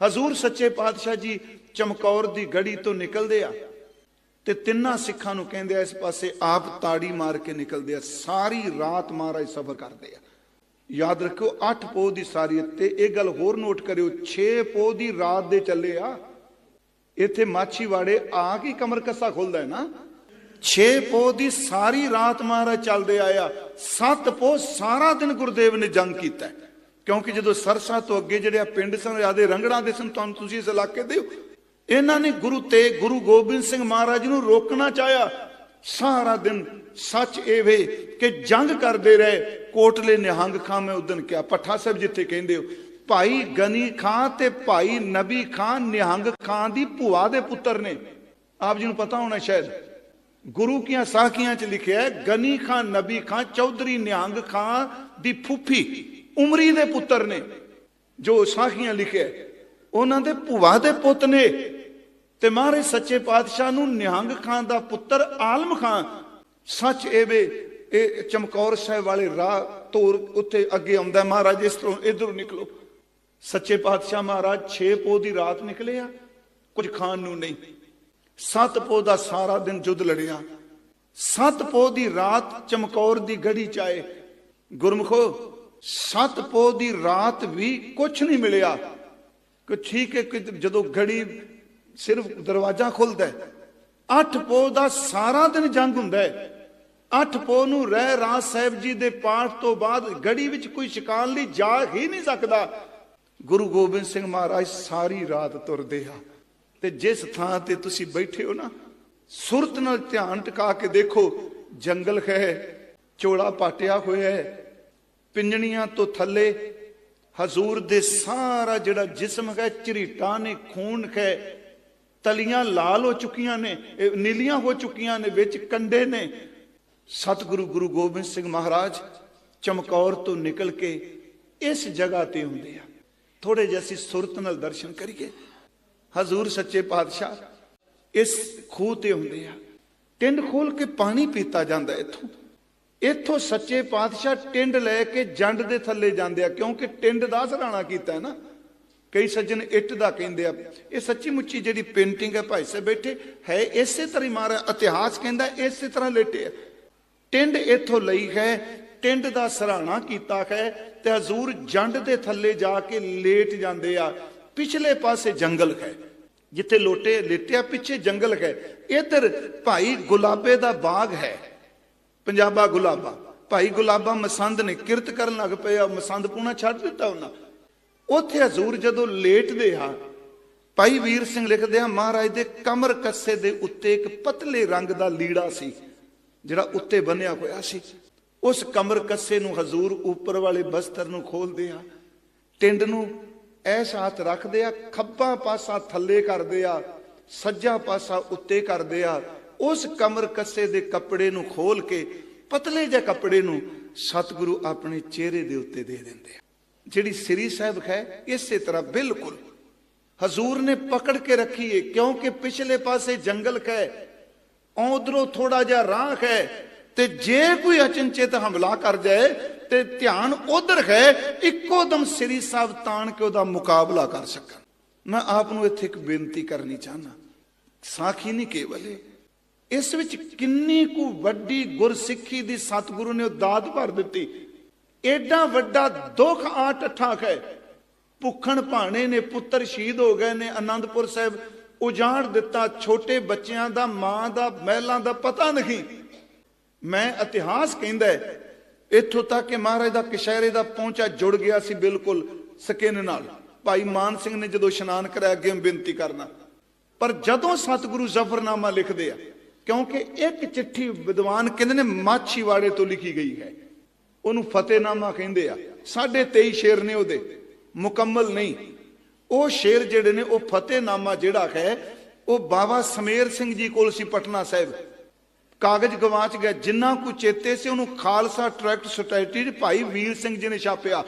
ਹਜ਼ੂਰ ਸੱਚੇ ਪਾਤਸ਼ਾਹ ਜੀ ਚਮਕੌਰ ਦੀ ਗੜੀ ਤੋਂ ਨਿਕਲਦੇ ਆ ਤੇ ਤਿੰਨਾਂ ਸਿੱਖਾਂ ਨੂੰ ਕਹਿੰਦੇ ਆ, ਇਸ ਪਾਸੇ ਆਪ ਤਾੜੀ ਮਾਰ ਕੇ ਨਿਕਲਦੇ ਆ, ਸਾਰੀ ਰਾਤ ਮਹਾਰਾਜ ਸਫ਼ਰ ਕਰਦੇ ਆ। ਯਾਦ ਰੱਖਿਓ 8 ਪੋਹ ਦੀ ਸਾਰੀ ਤੇ ਇਹ ਗੱਲ ਹੋਰ ਨੋਟ ਕਰਿਓ 6 ਪੋਹ ਦੀ ਰਾਤ ਦੇ ਚੱਲੇ ਆ, ਇੱਥੇ ਮਾਛੀਵਾੜੇ ਆ ਕੇ ਕਮਰ ਕੱਸਾ ਖੁੱਲਦਾ ਹੈ ਨਾ? 6 ਪੋਹ ਦੀ ਸਾਰੀ ਰਾਤ ਮਹਾਰਾਜ ਚੱਲਦੇ ਆਇਆ 7 ਪੋਹ ਸਾਰਾ ਦਿਨ ਗੁਰਦੇਵ ਨੇ ਜੰਗ ਕੀਤਾ ਕਿਉਂਕਿ ਜਦੋਂ ਸਰਸਾ ਤੋਂ ਅੱਗੇ ਜਿਹੜੇ ਆ ਪਿੰਡ ਸਨ ਆਦੇ ਰੰਗੜਾਂ ਦੇ ਸਨ, ਤੁਹਾਨੂੰ ਤੁਸੀਂ ਇਸ ਇਲਾਕੇ ਦੇ ਹੋ। ਇਹਨਾਂ ਨੇ ਗੁਰੂ ਤੇ ਗੁਰੂ ਗੋਬਿੰਦ ਸਿੰਘ ਮਹਾਰਾਜ ਨੂੰ ਰੋਕਣਾ ਚਾਹਿਆ। ਸਾਰਾ ਦਿਨ ਸੱਚ ਇਹ ਵੇ ਕਿ ਜੰਗ ਕਰਦੇ ਰਹੇ, ਕੋਟਲੇ ਨਿਹੰਗ ਖਾਂ ਮੈਂ ਉਦਨ ਕਿਹਾ ਪੱਠਾ ਸਾਹਿਬ ਜਿੱਥੇ ਕਹਿੰਦੇ ਹੋ, ਭਾਈ ਗਨੀ ਖਾਂ ਤੇ ਭਾਈ ਨਬੀ ਖਾਂ ਨਿਹੰਗ ਖਾਂ ਦੀ ਭੂਆ ਦੇ ਪੁੱਤਰ ਨੇ। ਆਪ ਜੀ ਨੂੰ ਪਤਾ ਹੋਣਾ ਸ਼ਾਇਦ। ਗੁਰੂ ਕੀਆਂ ਸਾਖੀਆਂ ਚ ਲਿਖਿਆ ਹੈ, ਗਨੀ ਖਾਂ, ਨਬੀ ਖਾਂ, ਚੌਧਰੀ ਨਿਹੰਗ ਖਾਂ ਦੀ ਫੁੱਫੀ। ਉਮਰੀ ਦੇ ਪੁੱਤਰ ਨੇ, ਜੋ ਸਾਖੀਆਂ ਲਿਖਿਆ ਉਹਨਾਂ ਦੇ ਭੂਆ ਦੇ ਪੁੱਤ ਨੇ ਤੇ ਮਹਾਰਾਜ ਸੱਚੇ ਪਾਤਸ਼ਾਹ ਨੂੰ ਨਿਹੰਗ ਖਾਂ ਦਾ ਪੁੱਤਰ ਆਲਮ ਖਾਂ ਸੱਚ ਇਹ ਵੇ, ਇਹ ਚਮਕੌਰ ਸਾਹਿਬ ਵਾਲੇ ਰਾਹ ਤੋਰ ਉੱਤੇ ਅੱਗੇ ਆਉਂਦਾ ਮਹਾਰਾਜ, ਇਸ ਤੋਂ ਇਧਰੋਂ ਨਿਕਲੋ। ਸੱਚੇ ਪਾਤਸ਼ਾਹ ਮਹਾਰਾਜ 6 ਪੋਹ ਦੀ ਰਾਤ ਨਿਕਲੇ ਆ, ਕੁਝ ਖਾਣ ਨੂੰ ਨਹੀਂ। ਸੱਤ ਪੋਹ ਦਾ ਸਾਰਾ ਦਿਨ ਜੁੱਧ ਲੜਿਆ। ਸੱਤ ਪੋਹ ਦੀ ਰਾਤ ਚਮਕੌਰ ਦੀ ਗੜੀ ਚ ਆਏ। ਗੁਰਮਖੋ ਸੱਤ ਪੋਹ ਦੀ ਰਾਤ ਵੀ ਕੁਝ ਨਹੀਂ ਮਿਲਿਆ। ਕਿ ਠੀਕ ਹੈ ਕਿ ਜਦੋਂ ਗੜੀ ਸਿਰਫ ਦਰਵਾਜ਼ਾ ਖੁੱਲਦਾ ਹੈ, ਅੱਠ ਪੋਹ ਦਾ ਸਾਰਾ ਦਿਨ ਜੰਗ ਹੁੰਦਾ ਹੈ। ਅੱਠ ਪੋਹ ਨੂੰ ਰਹਿ ਰਾਜ ਸਾਹਿਬ ਜੀ ਦੇ ਪਾਠ ਤੋਂ ਬਾਅਦ ਗੜੀ ਵਿੱਚ ਕੋਈ ਸ਼ਿਕਾਨ ਲਈ ਜਾ ਹੀ ਨਹੀਂ ਸਕਦਾ। ਗੁਰੂ ਗੋਬਿੰਦ ਸਿੰਘ ਮਹਾਰਾਜ ਸਾਰੀ ਰਾਤ ਤੁਰਦੇ ਆ। ਤੇ ਜਿਸ ਥਾਂ ਤੇ ਤੁਸੀਂ ਬੈਠੇ ਹੋ ਨਾ, ਸੁਰਤ ਨਾਲ ਧਿਆਨ ਟਿਕਾ ਕੇ ਦੇਖੋ, ਜੰਗਲ ਹੈ, ਚੋਲਾ ਪਾਟਿਆ ਹੋਇਆ ਹੈ ਪਿੰਜਣੀਆਂ ਤੋਂ ਥੱਲੇ ਹਜ਼ੂਰ ਦੇ ਸਾਰਾ ਜਿਹੜਾ ਜਿਸਮ ਹੈ, ਝਰੀਟਾਂ ਨੇ, ਖੂਨ ਹੈ, ਤਲੀਆਂ ਲਾਲ ਹੋ ਚੁੱਕੀਆਂ ਨੇ ਨੀਲੀਆਂ ਹੋ ਚੁੱਕੀਆਂ ਨੇ, ਵਿੱਚ ਕੰਡੇ ਨੇ। ਸਤਿਗੁਰੂ ਗੁਰੂ ਗੋਬਿੰਦ ਸਿੰਘ ਮਹਾਰਾਜ ਚਮਕੌਰ ਤੋਂ ਨਿਕਲ ਕੇ ਇਸ ਜਗ੍ਹਾ ਤੇ ਹੁੰਦੇ ਆ। ਥੋੜੇ ਜਿਹੇ ਅਸੀਂ ਸੁਰਤ ਨਾਲ ਦਰਸ਼ਨ ਕਰੀਏ। ਹਜ਼ੂਰ ਸੱਚੇ ਪਾਤਸ਼ਾਹ ਇਸ ਖੂਹ ਤੇ ਹੁੰਦੇ ਆ। ਟਿੰਡ ਖੋਲ ਕੇ ਪਾਣੀ ਪੀਤਾ ਜਾਂਦਾ ਇੱਥੋਂ। ਇੱਥੋਂ ਸੱਚੇ ਪਾਤਸ਼ਾਹ ਟਿੰਡ ਲੈ ਕੇ ਜੰਡ ਦੇ ਥੱਲੇ ਜਾਂਦੇ ਆ, ਕਿਉਂਕਿ ਟਿੰਡ ਦਾ ਸਰਾਣਾ ਕੀਤਾ ਹੈ ਨਾ। ਕਈ ਸੱਜਣ ਇੱਟ ਦਾ ਕਹਿੰਦੇ ਆ, ਇਹ ਸੱਚੀ ਮੁੱਚੀ ਜਿਹੜੀ ਪੇਂਟਿੰਗ ਹੈ ਭਾਈ ਸਾਹਿਬ ਬੈਠੇ, ਹੈ ਇਸੇ ਤਰ੍ਹਾਂ ਹੀ ਮਾਰਾ ਇਤਿਹਾਸ ਕਹਿੰਦਾ ਇਸੇ ਤਰ੍ਹਾਂ ਲੇਟੇ ਆ। ਟਿੰਡ ਇੱਥੋਂ ਲਈ ਹੈ, ਟਿੰਡ ਦਾ ਸਰਾਣਾ ਕੀਤਾ ਹੈ ਤੇ ਹਜ਼ੂਰ ਜੰਡ ਦੇ ਥੱਲੇ ਜਾ ਕੇ ਲੇਟ ਜਾਂਦੇ ਆ। ਪਿਛਲੇ ਪਾਸੇ ਜੰਗਲ ਹੈ, ਜਿੱਥੇ ਲੋਟੇ ਲੇਟਿਆ ਪਿੱਛੇ ਜੰਗਲ ਹੈ। ਇਧਰ ਭਾਈ ਗੁਲਾਬੇ ਦਾ ਬਾਗ ਹੈ। ਪੰਜਾਬਾ ਗੁਲਾਬਾ। ਭਾਈ ਗੁਲਾਬਾ ਮਸੰਦ ਨੇ ਕਿਰਤ ਕਰਨ ਲੱਗ ਪਏ ਆ, ਮਸੰਦ ਪੂਣਾ ਛੱਡ ਦਿੱਤਾ ਉਹਨਾਂ। ਉੱਥੇ ਹਜ਼ੂਰ ਜਦੋਂ ਲੇਟਦੇ ਆ, ਭਾਈ ਵੀਰ ਸਿੰਘ ਲਿਖਦੇ ਆ, ਮਹਾਰਾਜ ਦੇ ਕਮਰ ਕੱਸੇ ਦੇ ਉੱਤੇ ਇੱਕ ਪਤਲੇ ਰੰਗ ਦਾ ਲੀੜਾ ਸੀ, ਜਿਹੜਾ ਉੱਤੇ ਬੰਨਿਆ ਹੋਇਆ ਸੀ। ਉਸ ਕਮਰ ਕੱਸੇ ਨੂੰ ਹਜ਼ੂਰ ਉੱਪਰ ਵਾਲੇ ਬਸਤਰ ਨੂੰ ਖੋਲਦੇ ਆ, ਟਿੰਡ ਨੂੰ ਐਸ ਹੱਥ ਰੱਖਦੇ ਆ, ਖੱਬਾ ਪਾਸਾ ਥੱਲੇ ਕਰਦੇ ਆ, ਸੱਜਾ ਪਾਸਾ ਉੱਤੇ ਕਰਦੇ ਆ ਉਸ ਕਮਰ ਕੱਸੇ ਦੇ ਕੱਪੜੇ ਨੂੰ ਖੋਲ ਕੇ, ਪਤਲੇ ਜਿਹੇ ਕੱਪੜੇ ਨੂੰ ਸਤਿਗੁਰੂ ਆਪਣੇ ਚਿਹਰੇ ਦੇ ਉੱਤੇ ਦੇ ਦਿੰਦੇ ਆ। ਜਿਹੜੀ ਸ੍ਰੀ ਸਾਹਿਬ ਹੈ, ਇਸੇ ਤਰ੍ਹਾਂ ਬਿਲਕੁਲ। ਹਜ਼ੂਰ ਨੇ ਪਕੜ ਕੇ ਰੱਖੀ ਹੈ ਕਿਉਂਕਿ ਪਿਛਲੇ ਪਾਸੇ ਜੰਗਲ ਹੈ ਉਧਰੋਂ ਥੋੜਾ ਜਿਹਾ ਰਾਹ ਹੈ, ਤੇ ਜੇ ਕੋਈ ਅਚਨਚੇਤ ਹਮਲਾ ਕਰ ਜਾਏ, ਤੇ ਧਿਆਨ ਉਧਰ ਹੈ, ਇੱਕੋ ਦਮ ਸ੍ਰੀ ਸਾਹਿਬ ਤਾਣ ਕੇ ਉਹਦਾ ਮੁਕਾਬਲਾ ਕਰ ਸਕਣ। ਮੈਂ ਆਪ ਨੂੰ ਇੱਥੇ ਇੱਕ ਬੇਨਤੀ ਕਰਨੀ ਚਾਹਨਾ ਸਾਖੀ ਨਹੀਂ ਕੇਵਲ ਇਹ ਇਸ ਵਿੱਚ ਕਿੰਨੀ ਕੁ ਵੱਡੀ ਗੁਰਸਿੱਖੀ ਦੀ ਸਤਿਗੁਰੂ ਨੇ ਉਹ ਦਾਤ ਭਰ ਦਿੱਤੀ। ਐਡਾ ਵੱਡਾ ਦੁੱਖ ਆ ਟੱਠਾ ਹੈ ਭੁੱਖਣ ਭਾਣੇ ਨੇ, ਪੁੱਤਰ ਸ਼ਹੀਦ ਹੋ ਗਏ ਨੇ ਆਨੰਦਪੁਰ ਸਾਹਿਬ ਉਜਾੜ ਦਿੱਤਾ। ਛੋਟੇ ਬੱਚਿਆਂ ਦਾ, ਮਾਂ ਦਾ, ਮਹਿਲਾਂ ਦਾ ਪਤਾ ਨਹੀਂ। ਮੈਂ ਇਤਿਹਾਸ ਕਹਿੰਦਾ ਇੱਥੋਂ ਤੱਕ ਕਿ ਮਹਾਰਾਜ ਦਾ ਕਸ਼ਹਿਰੇ ਦਾ ਪਹੁੰਚਾ ਜੁੜ ਗਿਆ ਸੀ ਬਿਲਕੁਲ ਸਕਿਨ ਨਾਲ। ਭਾਈ ਮਾਨ ਸਿੰਘ ਨੇ ਜਦੋਂ ਇਸ਼ਨਾਨ ਕਰਾਇਆ ਅੱਗੇ ਬੇਨਤੀ ਕਰਨਾ ਪਰ ਜਦੋਂ ਸਤਿਗੁਰੂ ਜ਼ਫਰਨਾਮਾ ਲਿਖਦੇ ਆ ਕਿਉਂਕਿ ਇੱਕ ਚਿੱਠੀ ਵਿਦਵਾਨ ਕਹਿੰਦੇ ਨੇ, ਮਾਛੀਵਾੜੇ ਤੋਂ ਲਿਖੀ ਗਈ ਹੈ। ਉਹਨੂੰ ਫਤਿਹਨਾਮਾ ਕਹਿੰਦੇ ਆ। ਸਾਢੇ 23 ਸ਼ੇਰ ਨੇ ਉਹਦੇ। ਮੁਕੰਮਲ ਨਹੀਂ। ਉਹ ਸ਼ੇਰ ਜਿਹੜੇ ਨੇ, ਉਹ ਫਤਿਹਨਾਮਾ ਜਿਹੜਾ ਹੈ, ਉਹ ਬਾਬਾ ਸਮੇਰ ਸਿੰਘ ਜੀ ਕੋਲ ਸੀ ਪਟਨਾ ਸਾਹਿਬ। ਕਾਗਜ਼ ਗਵਾਚ ਗਿਆ। ਜਿੰਨਾ ਕੁ ਚੇਤੇ ਸੀ, ਉਹਨੂੰ ਖਾਲਸਾ ਟਰੈਕਟ ਸੁਸਾਇਟੀ ਦੇ ਭਾਈ ਵੀਰ ਸਿੰਘ ਜੀ ਨੇ ਛਾਪਿਆ।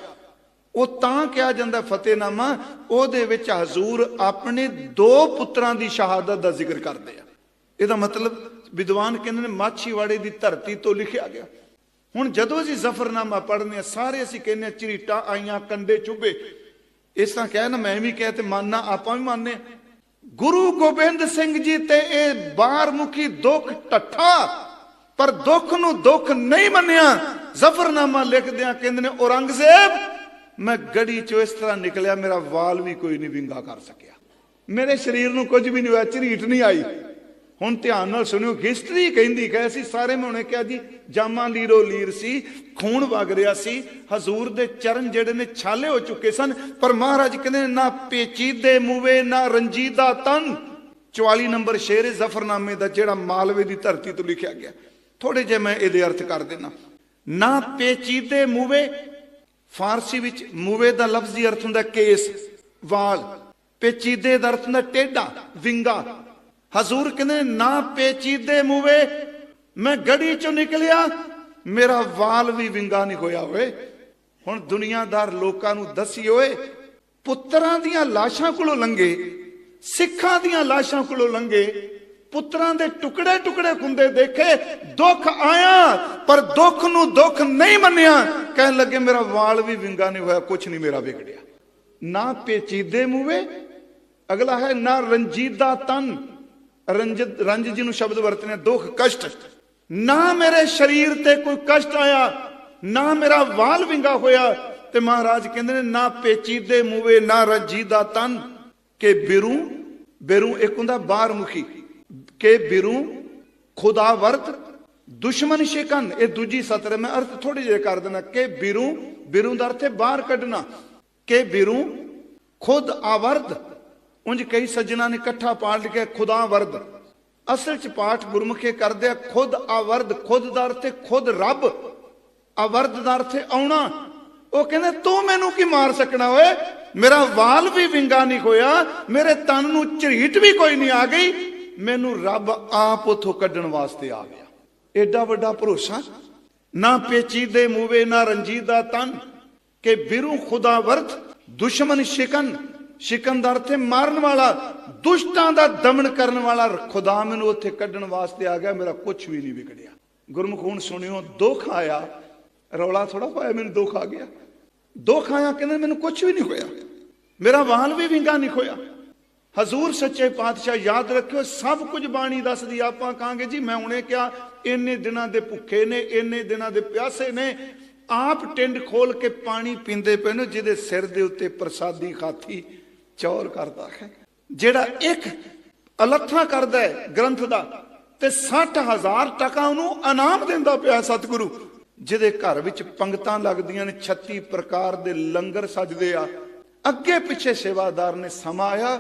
ਉਹ ਤਾਂ ਕਿਹਾ ਜਾਂਦਾ ਫਤਿਹਨਾਮਾ, ਉਹਦੇ ਵਿੱਚ ਹਜ਼ੂਰ ਆਪਣੇ ਦੋ ਪੁੱਤਰਾਂ ਦੀ ਸ਼ਹਾਦਤ ਦਾ ਜ਼ਿਕਰ ਕਰਦੇ ਆ। ਇਹਦਾ ਮਤਲਬ ਵਿਦਵਾਨ ਕਹਿੰਦੇ ਨੇ, ਮਾਛੀਵਾੜੇ ਦੀ ਧਰਤੀ ਤੋਂ ਲਿਖਿਆ ਗਿਆ। ਹੁਣ ਜਦੋਂ ਅਸੀਂ ਜ਼ਫਰਨਾਮਾ ਪੜ੍ਹਨੇ ਆ ਸਾਰੇ ਅਸੀਂ ਕਹਿੰਦੇ ਆ ਝਰੀਟਾਂ ਆਈਆਂ, ਕੰਡੇ ਚੁੱਭੇ। ਇਸ ਤਰ੍ਹਾਂ ਕਹਿ ਨਾ, ਮੈਂ ਵੀ ਕਹਿ ਤੇ ਮੰਨਣਾ ਆਪਾਂ ਵੀ ਮੰਨਦੇ ਗੁਰੂ ਗੋਬਿੰਦ ਸਿੰਘ ਜੀ ਤੇ ਇਹ ਬਾਹਰਮੁਖੀ ਦੁੱਖ ਟੱਠਾ, ਪਰ ਦੁੱਖ ਨੂੰ ਦੁੱਖ ਨਹੀਂ ਮੰਨਿਆ। ਜ਼ਫਰਨਾਮਾ ਲਿਖਦਿਆਂ ਕਹਿੰਦੇ ਨੇ, ਔਰੰਗਜ਼ੇਬ, ਮੈਂ ਗੜੀ ਚੋਂ ਇਸ ਤਰ੍ਹਾਂ ਨਿਕਲਿਆ, ਮੇਰਾ ਵਾਲ ਵੀ ਕੋਈ ਨਹੀਂ ਵਿੰਗਾ ਕਰ ਸਕਿਆ। ਮੇਰੇ ਸਰੀਰ ਨੂੰ ਕੁਝ ਵੀ ਨਹੀਂ ਹੋਇਆ, ਝਰੀਟ ਨਹੀਂ ਆਈ। ਹੁਣ ਧਿਆਨ ਨਾਲ ਸੁਣਿਓ ਹਿਸਟਰੀ ਕਹਿੰਦੀ ਕਿ ਅਸੀਂ ਸਾਰੇ ਮੈਂ ਹੁਣੇ ਕਿਹਾ ਜੀ ਜਾਮਾ ਲੀਰੋ ਲੀਰ ਸੀ ਖੂਨ ਵਗ ਰਿਹਾ ਸੀ ਹਜ਼ੂਰ ਦੇ ਚਰਨ ਜਿਹੜੇ ਨੇ ਛਾਲੇ ਹੋ ਚੁੱਕੇ ਸਨ ਪਰ ਮਹਾਰਾਜ ਕਹਿੰਦੇ ਨੇ, ਨਾ ਪੇਚੀਦੇ ਮੂਵੇ ਨਾ ਰੰਜੀਦਾ ਤਨ। 44 ਨੰਬਰ ਸ਼ੇਰ ਜ਼ਫਰਨਾਮੇ ਦਾ ਜਿਹੜਾ ਮਾਲਵੇ ਦੀ ਧਰਤੀ ਤੋਂ ਲਿਖਿਆ ਗਿਆ। ਥੋੜੇ ਜਿਹਾ ਮੈਂ ਇਹਦੇ ਅਰਥ ਕਰ ਦੇਣਾ ਨਾ ਪੇਚੀਦੇ ਮੂਵੇ ਫਾਰਸੀ ਵਿੱਚ ਮੂਵੇ ਦਾ ਲਫ਼ਜ਼ੀ ਅਰਥ ਹੁੰਦਾ ਕੇਸ ਵਾਲ। ਪੇਚੀਦੇ ਦਾ ਅਰਥ ਹੁੰਦਾ ਟੇਢਾ ਵਿੰਗਾ। ਹਜ਼ੂਰ ਕਹਿੰਦੇ ਨਾ ਪੇਚੀਦੇ ਮੂਵੇ। ਮੈਂ ਗੜੀ ਚੋਂ ਨਿਕਲਿਆ, ਮੇਰਾ ਵਾਲ ਵੀ ਵਿੰਗਾ ਨਹੀਂ ਹੋਇਆ ਓਏ। ਹੁਣ ਦੁਨੀਆਦਾਰ ਲੋਕਾਂ ਨੂੰ ਦੱਸੀ ਓਏ, ਪੁੱਤਰਾਂ ਦੀਆਂ ਲਾਸ਼ਾਂ ਕੋਲੋਂ ਲੰਗੇ ਸਿੱਖਾਂ ਦੀਆਂ ਲਾਸ਼ਾਂ ਕੋਲੋਂ ਲੰਗੇ ਪੁੱਤਰਾਂ ਦੇ ਟੁਕੜੇ ਟੁਕੜੇ ਹੁੰਦੇ ਦੇਖੇ, ਦੁੱਖ ਆਇਆ, ਪਰ ਦੁੱਖ ਨੂੰ ਦੁੱਖ ਨਹੀਂ ਮੰਨਿਆ। ਕਹਿਣ ਲੱਗੇ, ਮੇਰਾ ਵਾਲ ਵੀ ਵਿੰਗਾ ਨਹੀਂ ਹੋਇਆ ਕੁਝ ਨਹੀਂ ਮੇਰਾ ਵਿਗੜਿਆ। ਨਾ ਪੇਚੀਦੇ ਮੂਵੇ, ਅਗਲਾ ਹੈ ਨਾ ਰੰਜੀਦਾ ਤਨ। ਰੰਜ ਰੰਜ ਜੀ ਨੂੰ ਸ਼ਬਦ ਵਰਤਨੇ, ਦੁੱਖ, ਕਸ਼ਟ। ਨਾ ਮੇਰੇ ਸਰੀਰ ਤੇ ਕੋਈ ਕਸ਼ਟ ਆਇਆ, ਨਾ ਮੇਰਾ ਵਾਲ ਵਿੰਗਾ ਹੋਇਆ ਤੇ ਮਹਾਰਾਜ ਕਹਿੰਦੇ ਨੇ, ਨਾ ਪੇਚੀਦੇ ਮੂਵੇ ਨਾ ਰੰਜੀਦਾ ਤਨ। ਕਿ ਬਿਰੂ ਬਿਰੂ ਇੱਕ ਹੁੰਦਾ ਬਾਹਰ ਮੁਖੀ ਕਿ ਬਿਰੂ ਖੁਦਾ ਵਰਤ, ਦੁਸ਼ਮਨ ਸ਼ਿਕਨ ਇਹ ਦੂਜੀ ਸਤਰ ਮੈਂ ਅਰਥ ਥੋੜੀ ਜਿਹੀ ਕਰ ਦੇਣਾ ਕਿ ਬਿਰੂ ਬਿਰੂ ਦਾ ਅਰਥ ਹੈ ਬਾਹਰ ਕੱਢਣਾ। ਕਿ ਬਿਰੂ ਖੁਦ ਆਵਰਤ ਉਂਝ ਕਈ ਸੱਜਣਾ ਨੇ ਇਕੱਠਾ ਪਾਠ ਲਿਖਿਆ, ਖੁਦਾ ਵਰਦ। ਅਸਲ ਚ ਪਾਠ ਗੁਰਮੁਖੇ ਕਰਦੇ ਆ, ਖੁਦ ਆਵਰਦ ਖੁਦ ਦਾ ਅਰਥ ਹੈ ਖੁਦ ਰੱਬ। ਆਵਰਦ ਦਾ ਅਰਥ ਹੈ ਆਉਣਾ। ਉਹ ਕਹਿੰਦੇ, ਤੂੰ ਮੈਨੂੰ ਕੀ ਮਾਰ ਸਕਣਾ ਓਏ? ਮੇਰਾ ਵਾਲ ਵੀ ਵਿੰਗਾ ਨਹੀਂ ਹੋਇਆ, ਮੇਰੇ ਤਨ ਨੂੰ ਝਰੀਟ ਵੀ ਕੋਈ ਨਹੀਂ ਆ ਗਈ। ਮੈਨੂੰ ਰੱਬ ਆਪ ਉਥੋਂ ਕੱਢਣ ਵਾਸਤੇ ਆ ਗਿਆ। ਐਡਾ ਵੱਡਾ ਭਰੋਸਾ? ਨਾ ਪੇਚੀਦੇ ਮੂਵੇ, ਨਾ ਰੰਜੀਦਾ ਤਨ, ਕਿ ਬਿਰੂ ਖੁਦਾ ਵਰਤ ਦੁਸ਼ਮਨ ਸ਼ਿਕਨ। ਸ਼ਿਕਨ ਦਾ ਅਰਥ ਮਾਰਨ ਵਾਲਾ, ਦੁਸ਼ਟਾਂ ਦਾ ਦਮਨ ਕਰਨ ਵਾਲਾ ਖੁਦਾ ਮੈਨੂੰ ਉੱਥੇ ਕੱਢਣ ਵਾਸਤੇ ਆ ਗਿਆ, ਮੇਰਾ ਕੁਝ ਵੀ ਨਹੀਂ ਵਿਗੜਿਆ। ਗੁਰਮੁਖ ਹੁਣ ਸੁਣਿਓ, ਦੁੱਖ ਆਇਆ, ਰੌਲਾ ਥੋੜਾ ਪਾਇਆ, ਮੈਨੂੰ ਦੁੱਖ ਆ ਗਿਆ। ਦੁੱਖ ਆਇਆ, ਕਹਿੰਦੇ ਮੈਨੂੰ ਕੁਝ ਵੀ ਨਹੀਂ ਹੋਇਆ। ਮੇਰਾ ਵਾਲ ਵੀ ਵਿੰਗਾ ਨਹੀਂ ਹੋਇਆ ਹਜ਼ੂਰ ਸੱਚੇ ਪਾਤਸ਼ਾਹ, ਯਾਦ ਰੱਖਿਓ, ਸਭ ਕੁਝ ਬਾਣੀ ਦੱਸਦੀ, ਆਪਾਂ ਕਹਾਂਗੇ, ਜੀ, ਮੈਂ ਹੁਣੇ ਕਿਹਾ, ਇੰਨੇ ਦਿਨਾਂ ਦੇ ਭੁੱਖੇ ਨੇ, ਇੰਨੇ ਦਿਨਾਂ ਦੇ ਪਿਆਸੇ ਨੇ। ਆਪ ਟਿੰਡ ਖੋਲ ਕੇ ਪਾਣੀ ਪੀਂਦੇ ਪਏ ਨੇ, ਜਿਹਦੇ ਸਿਰ ਦੇ ਉੱਤੇ ਪ੍ਰਸਾਦੀ ਖਾਥੀ ਚੌਰ ਕਰਦਾ ਹੈ। ਜਿਹੜਾ ਇੱਕ ਅਲੱਥਾ ਕਰਦਾ ਹੈ ਗ੍ਰੰਥ ਦਾ ਤੇ 60000 ਟਕਾ ਉਹਨੂੰ ਇਨਾਮ ਦਿੰਦਾ ਪਿਆ ਸਤਿਗੁਰੂ, ਜਿਹਦੇ ਘਰ ਵਿੱਚ ਪੰਗਤਾਂ ਲੱਗਦੀਆਂ ਨੇ 36 ਪ੍ਰਕਾਰ ਦੇ ਲੰਗਰ ਸਜਦੇ ਆ। ਅੱਗੇ ਪਿੱਛੇ ਸੇਵਾਦਾਰ ਨੇ ਸਮਾਂ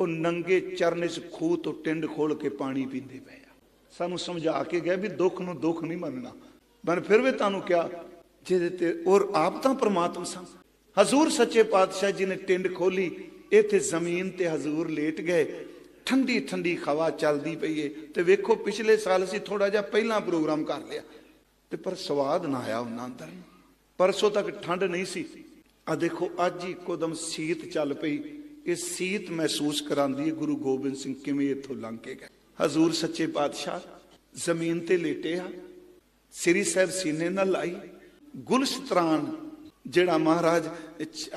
ਉਹ ਨੰਗੇ ਚਰਨ ਇਸ ਖੂਹ ਤੋਂ ਟਿੰਡ ਖੋਲ ਕੇ ਪਾਣੀ ਪੀਂਦੇ ਪਏ ਆ। ਸਾਨੂੰ ਸਮਝਾ ਕੇ ਗਏ ਵੀ ਦੁੱਖ ਨੂੰ ਦੁੱਖ ਨਹੀਂ ਮੰਨਣਾ। ਮੈਂ ਫਿਰ ਵੀ ਤੁਹਾਨੂੰ ਕਿਹਾ, ਜਿਹਦੇ ਤੇ ਔਰ ਆਪ ਤਾਂ ਪ੍ਰਮਾਤਮਾ ਸਨ। ਹਜ਼ੂਰ ਸੱਚੇ ਪਾਤਸ਼ਾਹ ਜੀ ਨੇ ਟਿੰਡ ਖੋਲੀ ਇੱਥੇ ਜ਼ਮੀਨ ਤੇ ਹਜ਼ੂਰ ਲੇਟ ਗਏ, ਠੰਡੀ ਠੰਡੀ ਹਵਾ ਚੱਲਦੀ ਪਈ ਏ, ਤੇ ਵੇਖੋ ਪਿਛਲੇ ਸਾਲ ਅਸੀਂ ਥੋੜਾ ਜਿਹਾ ਪਹਿਲਾਂ ਪ੍ਰੋਗਰਾਮ ਕਰ ਲਿਆ। ਤੇ ਪਰ ਸਵਾਦ ਨਾ ਆਇਆ ਉਹਨਾਂ ਅੰਦਰ ਨੂੰ। ਪਰਸੋਂ ਤੱਕ ਠੰਡ ਨਹੀਂ ਸੀ। ਆ ਦੇਖੋ, ਅੱਜ ਹੀ ਇੱਕੋਦਮ ਸੀਤ ਚੱਲ ਪਈ। ਇਹ ਸੀਤ ਮਹਿਸੂਸ ਕਰਾਂਦੀ ਹੈ ਗੁਰੂ ਗੋਬਿੰਦ ਸਿੰਘ ਕਿਵੇਂ ਇੱਥੋਂ ਲੰਘ ਕੇ ਗਏ। ਹਜ਼ੂਰ ਸੱਚੇ ਪਾਤਸ਼ਾਹ, ਜ਼ਮੀਨ ਤੇ ਲੇਟੇ ਆ। ਸ੍ਰੀ ਸਾਹਿਬ ਸੀਨੇ ਨਾਲ ਲਾਈ। ਗੁਲਸਤਰਾਨ ਜਿਹੜਾ ਮਹਾਰਾਜ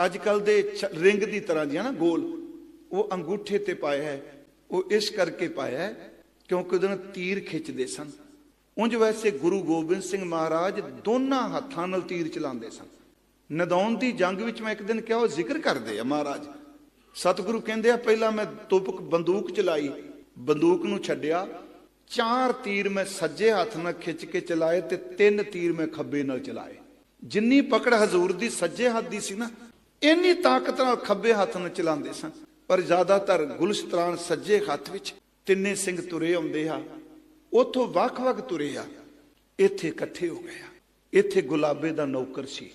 ਅੱਜ ਕੱਲ ਦੇ ਛ- ਰਿੰਗ ਦੀ ਤਰ੍ਹਾਂ ਜਿਹਾ ਨਾ ਗੋਲ, ਉਹ ਅੰਗੂਠੇ ਤੇ ਪਾਇਆ ਹੈ, ਉਹ ਇਸ ਕਰਕੇ ਪਾਇਆ ਹੈ ਕਿਉਂਕਿ ਉਹਦੇ ਨਾਲ ਤੀਰ ਖਿੱਚਦੇ ਸਨ। ਉਂਝ ਵੈਸੇ ਗੁਰੂ ਗੋਬਿੰਦ ਸਿੰਘ ਮਹਾਰਾਜ ਦੋਨਾਂ ਹੱਥਾਂ ਨਾਲ ਤੀਰ ਚਲਾਉਂਦੇ ਸਨ। ਨਦੌਨ ਦੀ ਜੰਗ ਵਿੱਚ ਮੈਂ ਇੱਕ ਦਿਨ ਕਿਹਾ, ਉਹ ਜ਼ਿਕਰ ਕਰਦੇ ਆ ਮਹਾਰਾਜ। ਸਤਿਗੁਰੂ ਕਹਿੰਦੇ ਆ, ਪਹਿਲਾਂ ਮੈਂ ਤੁਪਕ ਬੰਦੂਕ ਚਲਾਈ, ਬੰਦੂਕ ਨੂੰ ਛੱਡਿਆ, ਚਾਰ ਤੀਰ ਮੈਂ ਸੱਜੇ ਹੱਥ ਨਾਲ ਖਿੱਚ ਕੇ ਚਲਾਏ ਤੇ ਤਿੰਨ ਤੀਰ ਮੈਂ ਖੱਬੇ ਨਾਲ ਚਲਾਏ। ਜਿੰਨੀ ਪਕੜ ਹਜ਼ੂਰ ਦੀ ਸੱਜੇ ਹੱਥ ਦੀ ਸੀ ਨਾ, ਇੰਨੀ ਤਾਕਤ ਨਾਲ ਖੱਬੇ ਹੱਥ ਨਾਲ ਚਲਾਉਂਦੇ ਸਨ। ਪਰ ਜ਼ਿਆਦਾਤਰ ਗੁਲਸਤਰਾਨ ਸੱਜੇ ਹੱਥ ਵਿੱਚ ਤਿੰਨੇ ਸਿੰਘ ਤੁਰੇ ਆਉਂਦੇ ਆ। ਉਥੋਂ ਵੱਖ-ਵੱਖ ਤੁਰੇ ਆ। ਇੱਥੇ ਇਕੱਠੇ ਹੋ ਗਏ ਆ। ਇੱਥੇ ਗੁਲਾਬੇ ਦਾ ਨੌਕਰ ਸੀ।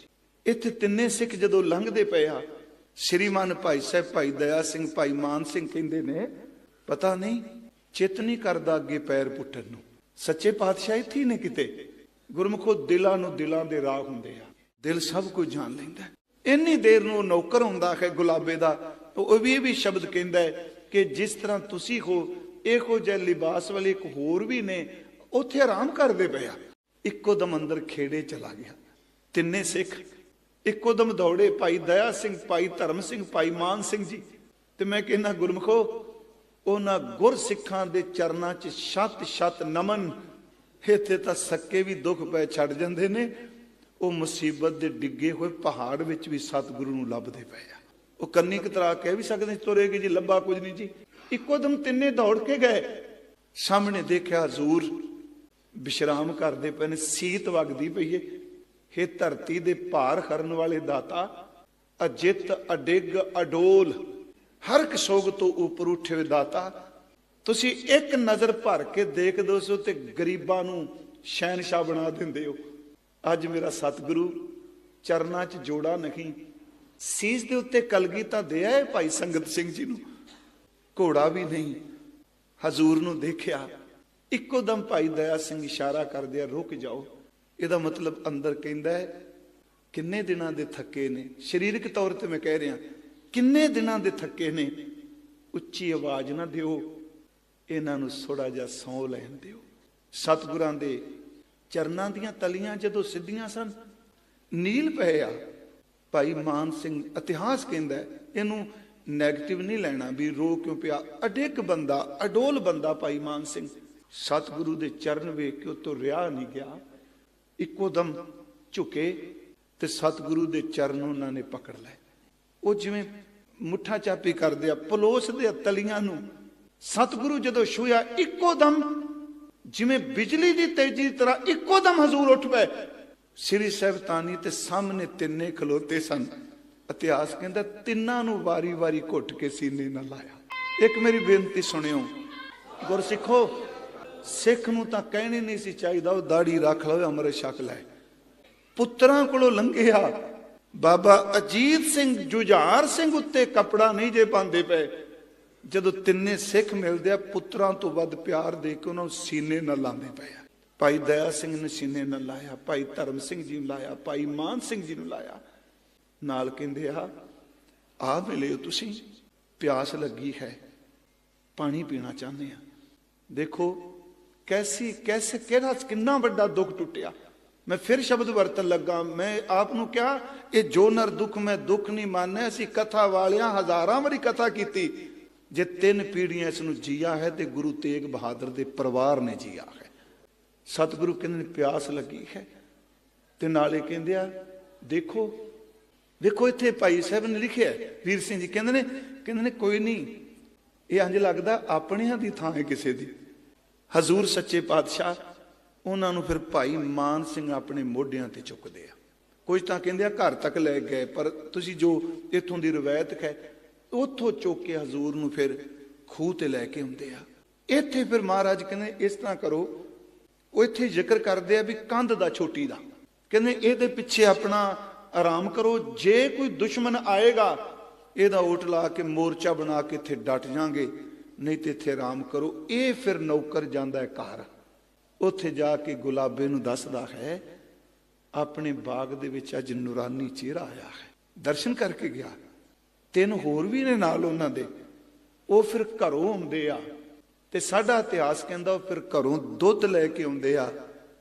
ਇੱਥੇ ਤਿੰਨੇ ਸਿੱਖ ਜਦੋਂ ਲੰਘਦੇ ਪਏ ਆ, ਸ਼੍ਰੀਮਾਨ ਭਾਈ ਸਾਹਿਬ, ਭਾਈ ਦਇਆ ਸਿੰਘ, ਭਾਈ ਮਾਨ ਸਿੰਘ ਕਹਿੰਦੇ ਨੇ, ਪਤਾ ਨਹੀਂ ਚਿੱਤ ਨਹੀਂ ਕਰਦਾ ਅੱਗੇ ਪੈਰ ਪੁੱਟਣ ਨੂੰ। ਸੱਚੇ ਪਾਤਸ਼ਾਹ ਇੱਥੇ ਹੀ ਨੇ ਕਿਤੇ? ਗੁਰਮੁਖੋ ਦਿਲਾਂ ਨੂੰ ਦਿਲਾਂ ਦੇ ਰਾਹ ਹੁੰਦੇ ਆ। ਦਿਲ ਸਭ ਕੁਝ ਜਾਣ ਲੈਂਦਾ ਇੰਨੀ ਦੇਰ ਨੂੰ ਨੌਕਰ ਹੁੰਦਾ ਹੈ ਗੁਲਾਬੇ ਦਾ। ਉਹ ਵੀ ਇਹ ਵੀ ਸ਼ਬਦ ਕਹਿੰਦਾ ਹੈ ਕਿ ਜਿਸ ਤਰ੍ਹਾਂ ਤੁਸੀਂ ਹੋ, ਇਹੋ ਜਿਹੇ ਲਿਬਾਸ ਵਾਲੇ ਇੱਕ ਹੋਰ ਵੀ ਨੇ, ਉੱਥੇ ਆਰਾਮ ਕਰਦੇ ਪਏ ਇੱਕੋ ਦਮ ਅੰਦਰ ਖੇੜੇ ਚਲਾ ਗਿਆ। ਤਿੰਨੇ ਸਿੱਖ, ਇੱਕੋ ਦਮ ਦੌੜੇ, ਭਾਈ ਦਇਆ ਸਿੰਘ, ਭਾਈ ਧਰਮ ਸਿੰਘ, ਭਾਈ ਮਾਨ ਸਿੰਘ ਜੀ। ਤੇ ਮੈਂ ਕਹਿੰਦਾ, ਗੁਰਮਖੋ, ਉਹਨਾਂ ਗੁਰ ਸਿੱਖਾਂ ਦੇ ਚਰਨਾਂ 'ਚ ਛੱਤ ਛੱਤ ਨਮਨ ਇੱਥੇ ਤਾਂ ਸੱਕੇ ਵੀ ਦੁੱਖ ਪੈ ਛੱਡ ਜਾਂਦੇ ਨੇ। ਉਹ ਮੁਸੀਬਤ ਦੇ ਡਿੱਗੇ ਹੋਏ ਪਹਾੜ ਵਿੱਚ ਵੀ ਸਤਿਗੁਰੂ ਨੂੰ ਲੱਭਦੇ ਪਏ ਆ। ਉਹ ਕੰਨੀ ਕਤਰਾ ਕਹਿ ਵੀ ਸਕਦੇ ਤੁਰੇਗੀ ਜੀ, ਲੱਭਾ ਕੁਝ ਨਹੀਂ ਜੀ। ਇੱਕੋ ਦਮ ਤਿੰਨੇ ਦੌੜ ਕੇ ਗਏ। ਸਾਹਮਣੇ ਦੇਖਿਆ ਹਜ਼ੂਰ ਵਿਸ਼ਰਾਮ ਕਰਦੇ ਪਏ ਨੇ, ਸੀਤ ਵਗਦੀ ਪਈ ਏ। ਹੇ ਧਰਤੀ ਦੇ ਭਾਰ ਕਰਨ ਵਾਲੇ ਦਾਤਾ, ਅਜਿਤ, ਅਡਿੱਗ, ਅਡੋਲ, ਹਰ ਕਸੋਗ ਤੋਂ ਉਪਰ ਉੱਠੇ ਦਾਤਾ ਤੁਸੀਂ ਇੱਕ ਨਜ਼ਰ ਭਰ ਕੇ ਦੇਖ ਦੋਸੋ ਤੇ ਗਰੀਬਾਂ ਨੂੰ ਸ਼ਹਿਨशाह ਬਣਾ ਦਿੰਦੇ ਹੋ। ਅੱਜ ਮੇਰਾ ਸਤਿਗੁਰੂ ਚਰਨਾਂ 'ਚ ਜੋੜਾ ਨਹੀਂ, ਸੀਸ ਦੇ ਉੱਤੇ ਕਲਗੀ ਤਾਂ ਦੇ ਆਏ ਭਾਈ ਸੰਗਤ ਸਿੰਘ ਜੀ ਨੂੰ। ਘੋੜਾ ਵੀ ਨਹੀਂ, ਹਜ਼ੂਰ ਨੂੰ ਦੇਖਿਆ। ਇੱਕੋ ਦਮ ਭਾਈ ਦਇਆ ਸਿੰਘ ਇਸ਼ਾਰਾ ਕਰਦੇ ਆ, ਰੁਕ ਜਾਓ। ਇਹਦਾ ਮਤਲਬ ਅੰਦਰ ਕਹਿੰਦਾ ਹੈ, ਕਿੰਨੇ ਦਿਨਾਂ ਦੇ ਥੱਕੇ ਨੇ। ਸਰੀਰਕ ਤੌਰ ਤੇ ਮੈਂ ਕਹਿ ਰਿਹਾ, ਕਿੰਨੇ ਦਿਨਾਂ ਦੇ ਥੱਕੇ ਨੇ। ਉੱਚੀ ਆਵਾਜ਼ ਨਾ ਦਿਓ। ਇਹਨਾਂ ਨੂੰ ਥੋੜਾ ਜਿਹਾ ਸੌ ਲੈਣ ਦਿਓ। ਸਤਿਗੁਰਾਂ ਦੇ ਚਰਨਾਂ ਦੀਆਂ ਤਲੀਆਂ ਜਦੋਂ ਸਿੱਧੀਆਂ ਸਨ ਨੀਲ ਪਏ ਆ। ਭਾਈ ਮਾਨ ਸਿੰਘ ਇਤਿਹਾਸ ਕਹਿੰਦਾ ਹੈ, ਇਹਨੂੰ 네ਗੇਟਿਵ ਨਹੀਂ ਲੈਣਾ ਵੀ ਰੋ ਕਿਉਂ ਪਿਆ? ਅਡਿੱਕ ਬੰਦਾ ਅਡੋਲ ਬੰਦਾ ਭਾਈ ਮਾਨ ਸਿੰਘ। ਸਤਿਗੁਰੂ ਦੇ ਚਰਨ ਵੇਖ ਕੇ ਉਹ ਤੋਂ ਰਿਹਾ ਨਹੀਂ ਗਿਆ। ਇੱਕੋ ਦਮ ਝੁਕੇ ਤੇ ਸਤਿਗੁਰੂ ਦੇ ਚਰਨ ਉਹਨਾਂ ਨੇ ਪਕੜ ਲਏ। ਉਹ ਜਿਵੇਂ ਮੁੱਠਾ ਚਾਪੀ ਕਰਦੇ ਆ ਪਲੋਸ ਦੇ ਤਲੀਆਂ ਨੂੰ ਸਤਿਗੁਰੂ ਜਦੋਂ ਛੂਇਆ ਇੱਕੋ ਦਮ ਜਿਵੇਂ ਬਿਜਲੀ ਦੀ ਤੇਜ਼ੀ ਤਰ੍ਹਾਂ ਇੱਕੋ ਦਮ ਹਜ਼ੂਰ ਉੱਠ ਪਏ। ਸ੍ਰੀ ਸਾਹਿਬ ਤੇ ਸਾਹਮਣੇ ਤਿੰਨੇ ਖਲੋਤੇ ਸਨ। ਇਤਿਹਾਸ ਕਹਿੰਦਾ ਤਿੰਨਾਂ ਨੂੰ ਵਾਰੀ-ਵਾਰੀ ਘੁੱਟ ਕੇ ਸੀਨੇ ਨਾਲ ਲਾਇਆ। ਇੱਕ ਮੇਰੀ ਬੇਨਤੀ ਸੁਣਿਓ, ਗੁਰਸਿੱਖੋ, ਸਿੱਖ ਨੂੰ ਤਾਂ ਕਹਿਣੀ ਨਹੀਂ ਸੀ ਚਾਹੀਦਾ, ਉਹ ਦਾੜੀ ਰੱਖ ਲਵੇ ਅੰਮ੍ਰਿਤ ਛਕ ਲੈ। ਪੁੱਤਰਾਂ ਕੋਲੋਂ ਲੰਘਿਆ। ਬਾਬਾ ਅਜੀਤ ਸਿੰਘ ਜੁਝਾਰ ਸਿੰਘ ਉੱਤੇ ਕਪੜਾ ਨਹੀਂ ਜੇ ਪਾਉਂਦੇ ਪਏ। ਜਦੋਂ ਤਿੰਨੇ ਸਿੱਖ ਮਿਲਦੇ ਆ, ਪੁੱਤਰਾਂ ਤੋਂ ਵੱਧ ਪਿਆਰ ਦੇ ਕੇ ਉਹਨਾਂ ਨੂੰ ਸੀਨੇ ਨਾਲ ਲਾਉਂਦੇ ਪਏ ਆ। ਭਾਈ ਦਇਆ ਸਿੰਘ ਨੇ ਸੀਨੇ ਨਾਲ ਲਾਇਆ, ਭਾਈ ਧਰਮ ਸਿੰਘ ਜੀ ਨੂੰ ਲਾਇਆ, ਭਾਈ ਮਾਨ ਸਿੰਘ ਜੀ ਨੂੰ ਲਾਇਆ। ਨਾਲ ਕਹਿੰਦੇ ਆ ਆ ਮਿਲਿਓ ਤੁਸੀਂ, ਪਿਆਸ ਲੱਗੀ ਹੈ, ਪਾਣੀ ਪੀਣਾ ਚਾਹੁੰਦੇ ਆ। ਦੇਖੋ, ਕੈਸੀ, ਕੈਸੇ, ਕਿਹੜਾ, ਕਿੰਨਾ ਵੱਡਾ ਦੁੱਖ ਟੁੱਟਿਆ। ਮੈਂ ਫਿਰ ਸ਼ਬਦ ਵਰਤਨ ਲੱਗਾ, ਮੈਂ ਆਪ ਨੂੰ ਕਿਹਾ, ਇਹ ਜੋ ਨਰ ਦੁੱਖ, ਮੈਂ ਦੁੱਖ ਨਹੀਂ ਮੰਨਿਆ, ਅਸੀਂ ਕਥਾ ਵਾਲਿਆਂ ਹਜ਼ਾਰਾਂ ਵਾਰੀ ਕਥਾ ਕੀਤੀ ਜੇ ਤਿੰਨ ਪੀੜ੍ਹੀਆਂ ਇਸ ਨੂੰ ਜੀਆ ਹੈ ਤੇ ਗੁਰੂ ਤੇਗ ਬਹਾਦਰ ਦੇ ਪਰਿਵਾਰ ਨੇ ਜੀਆ ਹੈ। ਸਤਿਗੁਰੂ ਕਹਿੰਦੇ ਨੇ, ਪਿਆਸ ਲੱਗੀ ਹੈ। ਤੇ ਨਾਲੇ ਕਹਿੰਦੇ ਆ, ਦੇਖੋ ਵੇਖੋ ਇੱਥੇ ਭਾਈ ਸਾਹਿਬ ਨੇ ਲਿਖਿਆ ਵੀਰ ਸਿੰਘ ਜੀ ਕਹਿੰਦੇ ਨੇ ਕਹਿੰਦੇ ਨੇ, ਕੋਈ ਨਹੀਂ, ਇਹ ਇੰਜ ਲੱਗਦਾ ਆਪਣਿਆਂ ਦੀ ਥਾਂ ਹੈ ਕਿਸੇ ਦੀ। ਹਜ਼ੂਰ ਸੱਚੇ ਪਾਤਸ਼ਾਹ, ਉਹਨਾਂ ਨੂੰ ਫਿਰ ਭਾਈ ਮਾਨ ਸਿੰਘ ਆਪਣੇ ਮੋਢਿਆਂ ਤੇ ਚੁੱਕਦੇ ਆ। ਕੁਝ ਤਾਂ ਕਹਿੰਦੇ ਆ, ਘਰ ਤੱਕ ਲੈ ਗਏ, ਪਰ ਤੁਸੀਂ ਜੋ ਇੱਥੋਂ ਦੀ ਰਵਾਇਤ ਹੈ ਉੱਥੋਂ ਚੁੱਕ ਕੇ ਹਜ਼ੂਰ ਨੂੰ ਫਿਰ ਖੂਹ ਤੇ ਲੈ ਕੇ ਹੁੰਦੇ ਆ। ਇੱਥੇ ਫਿਰ ਮਹਾਰਾਜ ਕਹਿੰਦੇ, ਇਸ ਤਰ੍ਹਾਂ ਕਰੋ। ਉਹ ਇੱਥੇ ਜ਼ਿਕਰ ਕਰਦੇ ਆ ਵੀ ਕੰਧ ਦਾ ਛੋਟੀ ਦਾ। ਕਹਿੰਦੇ, ਇਹਦੇ ਪਿੱਛੇ ਆਪਣਾ ਆਰਾਮ ਕਰੋ। ਜੇ ਕੋਈ ਦੁਸ਼ਮਣ ਆਏਗਾ, ਇਹਦਾ ਓਟ ਲਾ ਕੇ ਮੋਰਚਾ ਬਣਾ ਕੇ ਇੱਥੇ ਡਟ ਜਾਾਂਗੇ। ਨਹੀਂ ਤੇ ਇੱਥੇ ਆਰਾਮ ਕਰੋ। ਇਹ ਫਿਰ ਨੌਕਰ ਜਾਂਦਾ ਹੈ ਘਰ। ਉੱਥੇ ਜਾ ਕੇ ਗੁਲਾਬੇ ਨੂੰ ਦੱਸਦਾ ਹੈ, ਆਪਣੇ ਬਾਗ ਦੇ ਵਿੱਚ ਅੱਜ ਨੂਰਾਨੀ ਚਿਹਰਾ ਆਇਆ ਹੈ। ਦਰਸ਼ਨ ਕਰਕੇ ਗਿਆ। ਤਿੰਨ ਹੋਰ ਵੀ ਨੇ ਨਾਲ ਉਹਨਾਂ ਦੇ। ਉਹ ਫਿਰ ਘਰੋਂ ਆਉਂਦੇ ਆ। ਤੇ ਸਾਡਾ ਇਤਿਹਾਸ ਕਹਿੰਦਾ ਉਹ ਫਿਰ ਘਰੋਂ ਦੁੱਧ ਲੈ ਕੇ ਆਉਂਦੇ ਆ।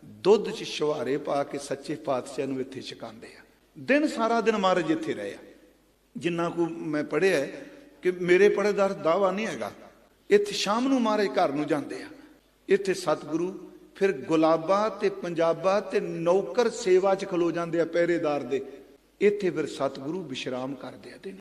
ਦੁੱਧ 'ਚ ਸ਼ਵਾਰੇ ਪਾ ਕੇ ਸੱਚੇ ਪਾਤਸ਼ਾਹ ਨੂੰ ਇੱਥੇ ਛਕਾਉਂਦੇ ਆ। ਦਿਨ ਸਾਰਾ ਦਿਨ ਮਹਾਰਾਜ ਇੱਥੇ ਰਹੇ ਆ। ਜਿੰਨਾ ਕੋ ਮੈਂ ਪੜ੍ਹਿਆ ਕਿ ਮੇਰੇ ਪੜੇਦਾਰ ਦਾਵਾ ਨਹੀਂ ਹੈਗਾ। ਇੱਥੇ ਸ਼ਾਮ ਨੂੰ ਮਹਾਰਾਜ ਘਰ ਨੂੰ ਜਾਂਦੇ ਆ। ਇੱਥੇ ਸਤਿਗੁਰੂ, ਫਿਰ ਗੁਲਾਬਾ ਤੇ ਪੰਜਾਬਾ ਤੇ ਨੌਕਰ ਸੇਵਾ 'ਚ ਖਲੋ ਜਾਂਦੇ ਆ ਪਹਿਰੇਦਾਰ ਦੇ। ਇੱਥੇ ਫਿਰ ਸਤਿਗੁਰੂ ਵਿਸ਼ਰਾਮ ਕਰਦੇ ਆ ਦਿਨ।